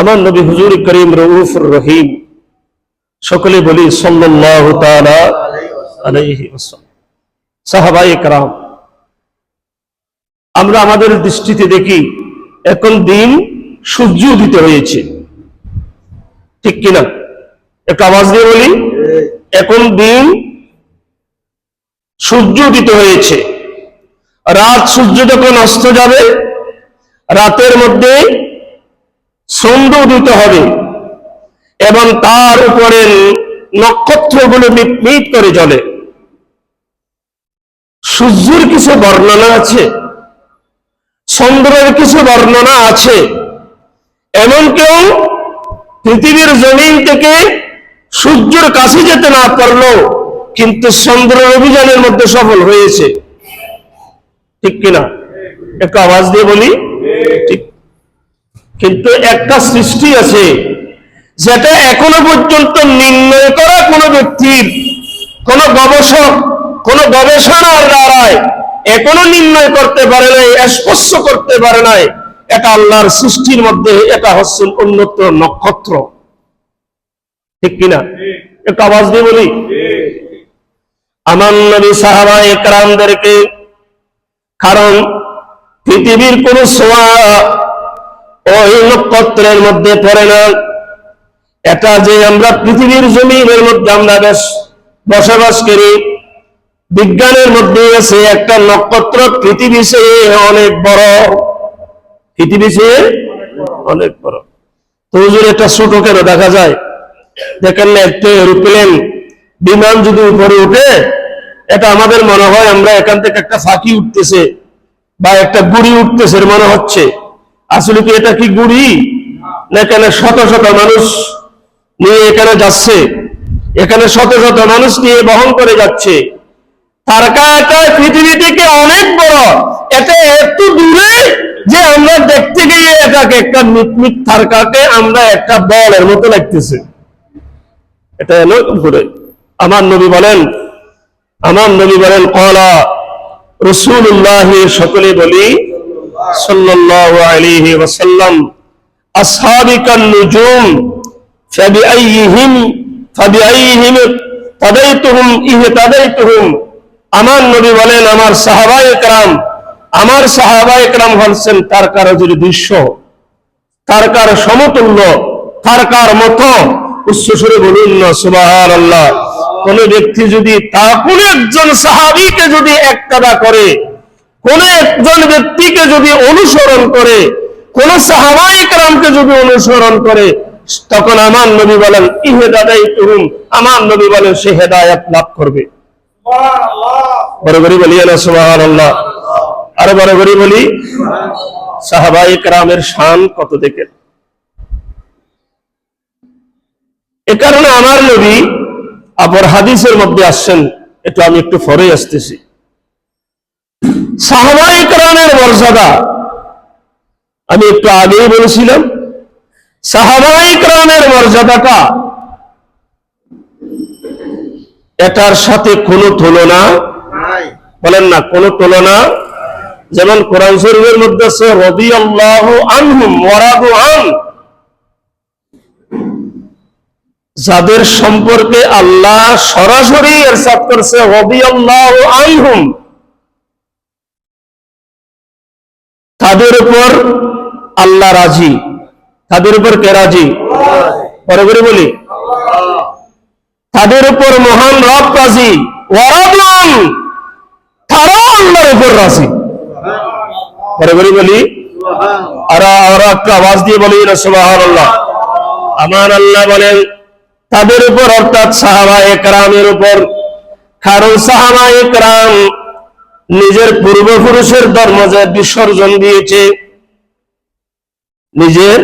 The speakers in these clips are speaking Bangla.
আমার নবী হুজুর করিম রউফুর রহিম সকলে বলি সাল্লাহ আমরা আমাদের দৃষ্টিতে দেখি এখন দিন সূর্য উদিত হয়েছে। ঠিক কিনা? একটা আওয়াজ দিয়ে বলি। এখন দিন সূর্য উদিত হয়েছে। রাত সূর্য যখন অস্ত যাবে, রাতের মধ্যে সন্ধ্যা উদিত হবে এবং তার উপরে নক্ষত্রগুলো মিটমিট করে জ্বলে। সূর্যের কিছু বর্ণনা আছে চন্দ্রের কিছু বর্ণনা আছে এমন কেউ পৃথিবীর জমিন থেকে সূর্যের কাছে যেতে না পারল কিন্তু চন্দ্রের অভিযানের মধ্যে সফল হয়েছে। ঠিক কিনা? একটু আওয়াজ দিয়ে বলি? ঠিক। কিন্তু একটা সৃষ্টি আছে যেটা এখনও পর্যন্ত নির্ণয় করা কোনো ব্যক্তির, কোন গবেষক, কোন গবেষণার দ্বারায় এখনও নির্ণয় করতে পারে নাই, স্পর্শ করতে পারে নাই। এটা আল্লাহর সৃষ্টির মধ্যে এটা হচ্ছে উন্নত নক্ষত্র। ঠিক কিনা? একটু আওয়াজ দিয়ে বলি? আমার নবী সাহাবা একরামদেরকে, কারণ পৃথিবীর কোন সোয়া ওই নক্ষত্রের মধ্যে পড়ে না। এটা যে আমরা পৃথিবীর জমিনের মধ্যে আমরা বেশ বসবাস করি, বিজ্ঞানের মধ্যে আছে একটা নক্ষত্র পৃথিবী সে অনেক বড়। পৃথিবী সে অনেক বড়। তো এটা ছোট কেন দেখা যায়? দেখেন না, একটা এরোপ্লেন, বিমান যদি উপরে উঠে এটা আমাদের মনে হয় আমরা এখান থেকে একটা ফাঁকি উঠতেছে বা একটা গুড়ি উঠতেছে মনে হচ্ছে। আসলে কি এটা কি গুড়ি? না এখানে শত শত মানুষ নিয়ে এখানে যাচ্ছে? এখানে শত শত মানুষ নিয়ে বহন করে যাচ্ছে। তারকাটা পৃথিবী থেকে অনেক বড়। এটা দূরে যে আমরা দেখতে গিয়ে এটাকে একটা মিটমিট তারকাকে আমরা একটা বলের মতো লাগতেছে। এটা এলো ঘুরে। আমার নবী বলেন, আমার নবী বলেন, কলা রসুল্লাহ সকলে বলি সাল্লাল্লাহু আলাইহি আমার নবী বলেন, আমার একরাম আমার একরাম যদি দৃশ্য তারকার সমতুল্য তারকার মতো উচ্চস্বরে বলুন না কোন ব্যক্তি যদি তা, কোন একজন সাহাবিকে যদি একতাদা করে কোন একজন ব্যক্তিকে যদি অনুসরণ করে কোন সাহাবাই কালামকে যদি অনুসরণ করে তখন আমার নবী বলেন ইহে দাদাই তুহুম আমার নবী বলেন সে হেদায়াত লাভ করবে। বড় বলি আল্লাহ আরও বড় বলি সাহাবাই কালামের শান কত দেখেন? এ কারণে আমার নবী আবার হাদিসের মধ্যে আসছেন এটা আমি একটু ফরে আসতেছি। সাহাবাই মর্যাদা। আমি একটু আগেই বলেছিলাম, সাহাবাই মর্যাদাটা এটার সাথে কোনো তুলনা বলেন না, কোনো তুলনা যেমন কোরআন শরীফের মধ্যে আছে রবি আল্লাহ আনহুম আন। যাদের সম্পর্কে আল্লাহ সরাসরি এরশাদ করছে রবি আল্লাহ আনহুম। তাদের উপর আল্লাহ রাজি। তাদের উপর কে রাজি? পরে করে বলি। তাদের উপর মহান রব রাজি। তারাও আল্লাহর উপর রাজি। পরে করে বলি, আর আওয়াজ দিয়ে বলি না, সুবহানাল্লাহ। আমার আল্লাহ বলেন, তাদের উপর অর্থাৎ সাহাবা একরামের উপর কারণ সাহাবা একরাম নিজের পূর্বপুরুষের ধর্ম বিসর্জন দিয়েছে। নিজের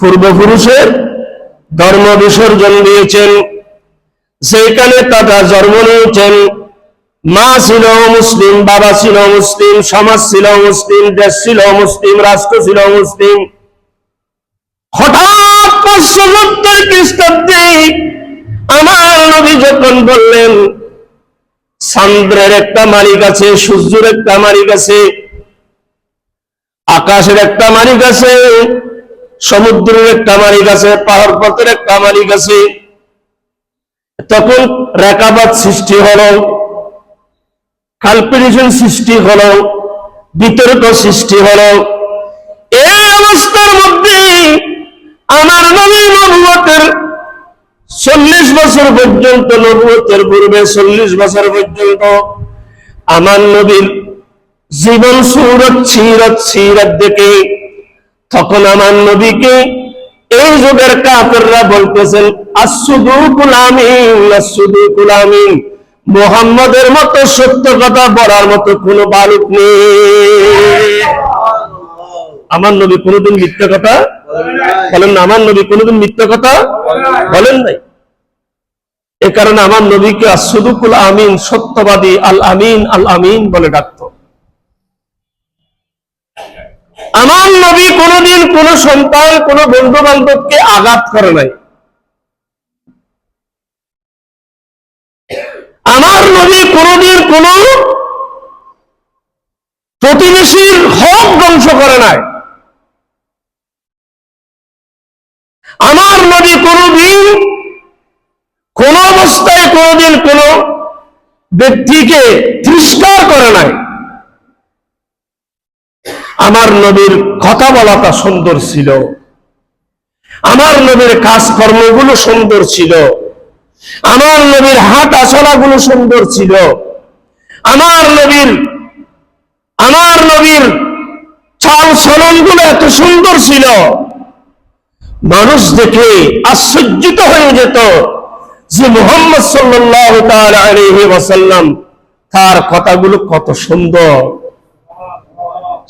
পূর্বপুরুষের ধর্ম বিসর্জন দিয়েছেন। সেইখানে তারা জন্ম নিয়েছেন। মা ছিল মুসলিম, বাবা ছিল মুসলিম, সমাজ ছিল মুসলিম, দেশ ছিল মুসলিম, রাষ্ট্র ছিল মুসলিম। হঠাৎ পাঁচশো সত্তর খ্রিস্টাব্দে আমার নবী যখন বললেন চন্দ্রের একটা মালিক আছে, সূর্যের একটা মালিক আছে, আকাশের একটা মালিক আছে, সমুদ্রের একটা মালিক আছে, পাহাড় পথের একটা মালিক আছে। তখন রেখাবাদ সৃষ্টি হল কালপিটিশন সৃষ্টি হলো, বিতর্ক সৃষ্টি হলো চল্লিশ বছর পর্যন্ত নবুয়তের পূর্বে, চল্লিশ বছর পর্যন্ত আমার নবীর জীবন সুরত, সিরত সিরত দেখে তখন আমার নবীকে এই যুগের কাফেররা বলতেছেন আসুদু কুলামিন আসুদু কুলামিন মোহাম্মদের মতো সত্য কথা বলার মতো কোনো বালুক নেই। আমার নবী কোনোদিন মিথ্যা কথা বলেন না। আমার নবী কোনোদিন মিথ্যা কথা বলেন নাই। এ কারণে আমার নবীকে আসুদুকুল আমিন, সত্যবাদী আল আমিন আল আমিন বলে ডাকত। আমার নবী কোনোদিন কোন সন্তান কোন বন্ধু বান্ধবকে আঘাত করে নাই। আমার নবী কোনোদিন কোন প্রতিবেশীর হক ধ্বংস করে নাই। আমার নবী কোনোদিন কোন অবস্থায় কোনোদিন কোন ব্যক্তিকে তিরস্কার করে নাই। আমার নবীর কথা বলাটা সুন্দর ছিল। আমার নবীর কাজকর্মগুলো সুন্দর ছিল। আমার নবীর হাঁটা চলাগুলো সুন্দর ছিল। আমার নবীর আমার নবীর চাল চলনগুলো এত সুন্দর ছিল। মানুষ দেখে আশ্চর্যিত হয়ে যেত। যে মোহাম্মদ সাল্লাহ আলহি তার কথাগুলো কত সুন্দর।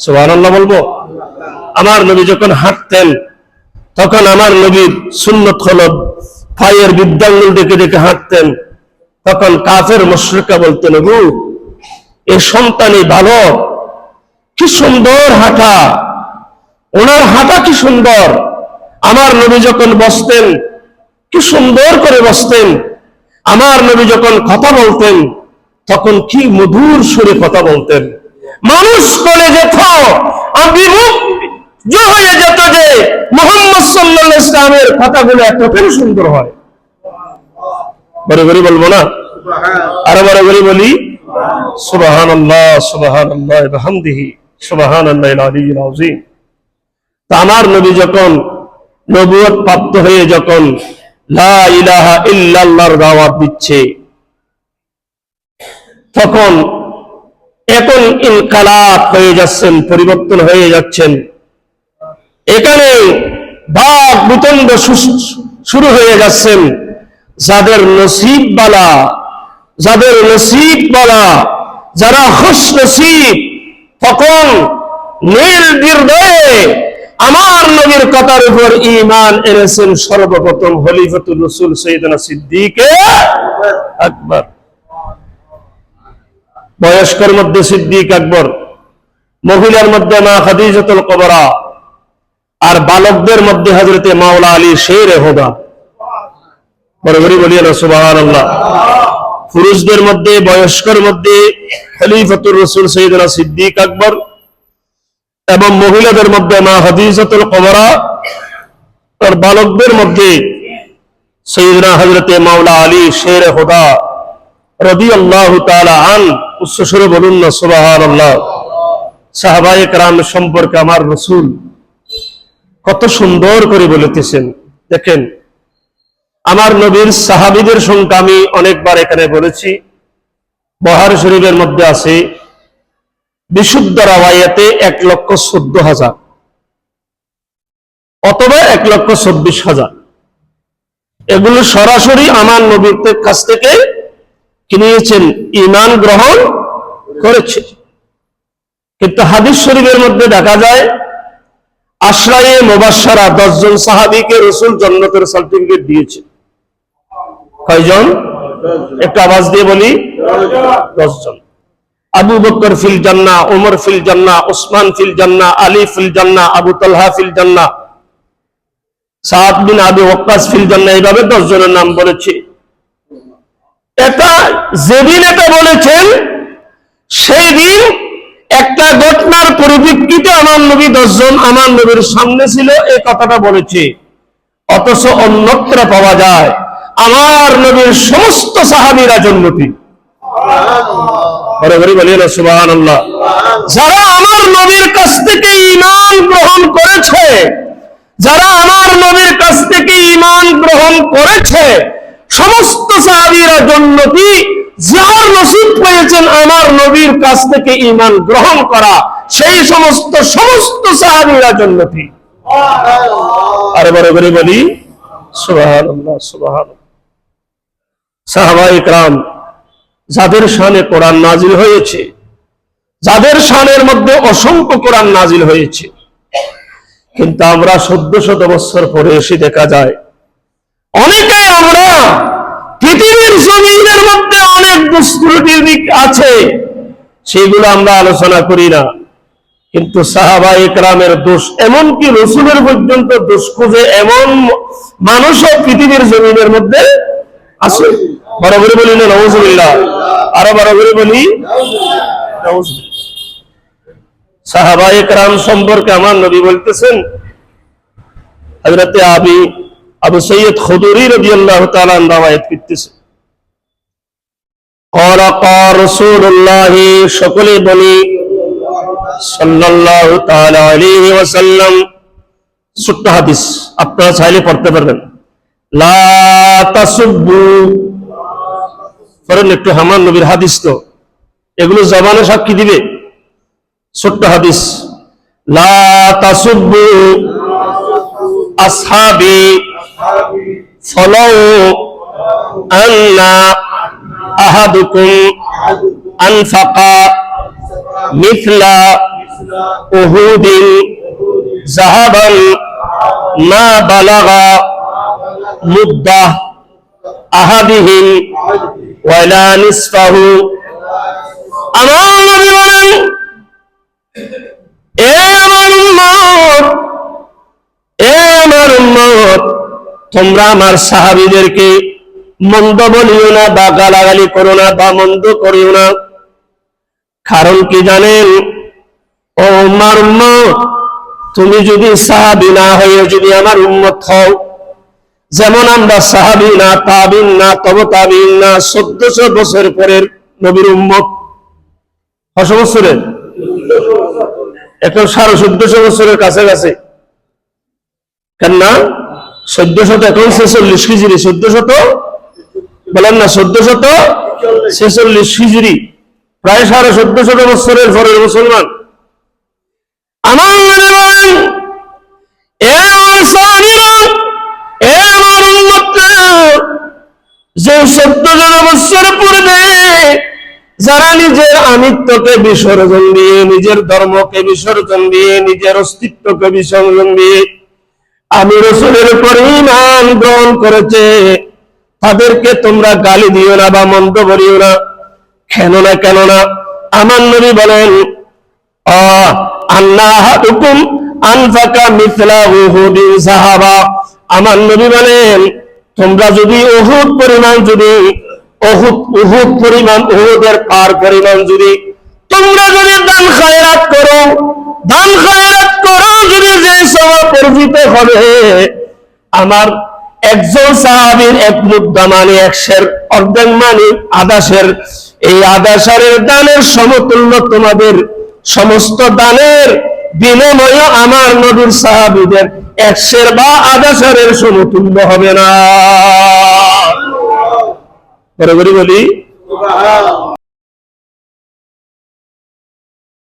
সুবহানাল্লাহ বলব, আমার নবী যখন হাঁটতেন, তখন আমার নবীর সুন্নত হল পায়ের বিদ্যাঙ্গুল দেখে দেখে হাঁটতেন। তখন কাফের মুশরিকা বলতেন গু এ সন্তানই ভালো, কি সুন্দর হাঁটা, ওনার হাঁটা কি সুন্দর। আমার নবী যখন বসতেন কি সুন্দর করে বসতেন। আমার নবী যখন কথা বলতেন, তখন কি মধুর সুরে কথা বলতেন। মানুষ করে যেত যে হয়ে যেত যে মোহাম্মদ সাল্লাহ ইসলামের কথাগুলো এতটাই সুন্দর হয়? বড় বলব না? আরও বড় বলি সুবাহান আল্লাহ সুবাহান আল্লাহ হামদিহি সুবাহান আল্লাহ আমার নবী যখন নবুয়ত প্রাপ্ত হয়ে যখন দাওয়াত দিচ্ছে। তখন এখন ইনকালাপ হয়ে যাচ্ছেন, পরিবর্তন হয়ে যাচ্ছেন। এখানে বাঘ বিতণ্ড শুরু হয়ে যাচ্ছেন। যাদের নসিব বালা, যাদের নসিব বালা, যারা খুশ নসিব তখন নীল হৃদয়ে আমার নবীর কথার উপর ইমান এনেছেন সর্বপ্রথম হলিফতুল রসুল সৈয়দনা সিদ্দিকে আকবর। বয়স্কর মধ্যে সিদ্দিক আকবর, মহিলার মধ্যে মা খাদিজাতুল কবরা, আর বালকদের মধ্যে হজরতে মাওলা আলী শের হোদা। বড়ি বলিয়ে সুবাহান পুরুষদের মধ্যে, বয়স্কর মধ্যে খলিফতুর রসুল সৈয়দনা সিদ্দিক আকবর এবং মহিলাদের মধ্যে মা হাদিজাতুল কবরা আর বালকদের মধ্যে সৈয়দনা হজরতে মাওলা আলী শের হোদা রবি আল্লাহ আন, উচ্চস্বরে বলুন না সাহাবাই রাম সম্পর্কে আমার রসুল কত সুন্দর করে বলিতেছেন দেখেন, আমার নবীর সাহাবিদের সংখ্যা আমি অনেকবার এখানে বলেছি। বহার শরীফের মধ্যে আছে বিশুদ্ধ রাওয়ায়াতে এক লক্ষ চোদ্দ হাজার। অথবা এক লক্ষ চব্বিশ হাজার। এগুলো সরাসরি আমার নবীর কাছ থেকে কি নিয়েছেন ইমান গ্রহণ করেছে। কিন্তু হাদিস শরীফের মধ্যে দেখা যায়, আশ্রয়ে মোবাসারা দশজন সাহাবিকে রসুল জন্নতের সার্টিফিকেট দিয়েছে। কয়জন? একটু আওয়াজ দিয়ে বলি, দশজন। আবু বকর ফিল জান্না ওমর ফিল জান্না ওসমান ফিল জান্না, আলী ফিল জান্না, আবু তালহা ফিল জান্না, সাদ বিন আবু ওকাস ফিল জান্না, এইভাবে দশ জনের নাম বলেছে। এটা যেদিন এটা বলেছেন, সেই দিন একটা ঘটনার পরিপ্রেক্ষিতে আমার নবী দশজন আমার নবীর সামনে ছিল, এই কথাটা বলেছে। অথচ অন্যত্র পাওয়া যায়, আমার নবীর সমস্ত সাহাবীরা জন্মতি বড় বড় বলি না সুবাহান আল্লাহ যারা আমার নবীর কাছ থেকে ইমান গ্রহণ করেছে যারা আমার নবীর কাছ থেকে ইমান গ্রহণ করেছে সমস্ত সাহাবীরা জন্নতি যার নসিব পেয়েছেন আমার নবীর কাছ থেকে ইমান গ্রহণ করা সেই সমস্ত সমস্ত সাহাবীরা জন্নতি। আরে বড় করে বলি সুবহানাল্লাহ সুবহানাল্লাহ। সাহাবা ইকরাম যাদের শানে কোরআন নাজিল হয়েছে, যাদের শানের মধ্যে অসংখ্য কোরআন নাজিল হয়েছে, কিন্তু আমরা চোদ্দ শত বছর পরে এসে দেখা যায়, অনেকে আমরা পৃথিবীর জমিনের মধ্যে অনেক দুষ্কৃতির দিক আছে, সেগুলো আমরা আলোচনা করি না। কিন্তু সাহাবা ইকরামের দোষ এমনকি রসুলের পর্যন্ত দোষ খুঁজে এমন মানুষও পৃথিবীর জমিনের মধ্যে আছে। করে বলি না নজরুল্লাহ আরো বড় করে বলি নাউজুবিল্লাহ। সাহাবা একরাম সম্পর্কে আমার নবী বলতেছেন হযরতে আবি আবু সৈয়দ খুদুরি রাদিয়াল্লাহু তাআলা রাওয়ায়াত করতেছে قال قال رسول الله সকলে বলি সাল্লাল্লাহু তাআলা আলাইহি ওয়াসাল্লাম ছোট্ট হাদিস আপনারা চাইলে পড়তে পারবেন লা তাসুব্বু করেন একটু হামান নবীর হাদিস তো। এগুলো জবানে সাক্ষী দিবে? ছোট্ট হাদিস। লা তাসুব্বু আসহাবি আন্না আহাদুকুম আনফাকা মিথলা উহুদিন জাহাবান মা বালাগা মুদ্দাহ আহাদিহিম তোমরা আমার সাহাবীদেরকে মন্দ বলিও না বা গালাগালি করো না বা মন্দ করিও না। কারণ কি জানেন, ও আমার উম্মত, তুমি যদি সাহাবী না হয়ে যদি আমার উম্মত হও যেমন আমরা সাহাবি না তাবিন না তব তাবিন না চোদ্দশো বছর পরের নবীর উম্মত। কত বছরের এখন সাড়ে চোদ্দশো বছরের কাছে কাছে কেন না চোদ্দ শত এখন ছেচল্লিশ খিজুরি চোদ্দ শত বলেন না চোদ্দ শত ছেচল্লিশ খিজুরি প্রায় সাড়ে চোদ্দ শত বছরের পরের মুসলমান। আমার মনে বলেন এ যে সত্য জন বৎসর পূর্বে যারা নিজের আমিত্বকে বিসর্জন দিয়ে, নিজের ধর্মকে বিসর্জন দিয়ে, নিজের অস্তিত্বকে বিসর্জন দিয়ে আমি রসুলের উপর ইমান গ্রহণ করেছে, তাদেরকে তোমরা গালি দিও না বা মন্দ করিও না। কেন না কেন না? আমার নবী বলেন আনফাকা মিথলা সাহাবা। আমার নবী বলেন তোমরা যদি উহুদ পরিমাণ যদি উহুদ উহুদ পরিমাণ, উহুদের পার পরিমাণ যদি, তোমরা যদি দান খায়রাত করো, দান খায়রাত করো যদি যে সবাব অর্জিত হবে, আমার একজন সাহাবীর এক মুদ্দা মানে একশের অর্ধেক মানে আদাসের এই আদাসারের দানের সমতুল্য তোমাদের সমস্ত দানের বিনিময় আমার নবীর সাহাবীদের একশের বা আদাসারের সমতুল্য হবে না। বলি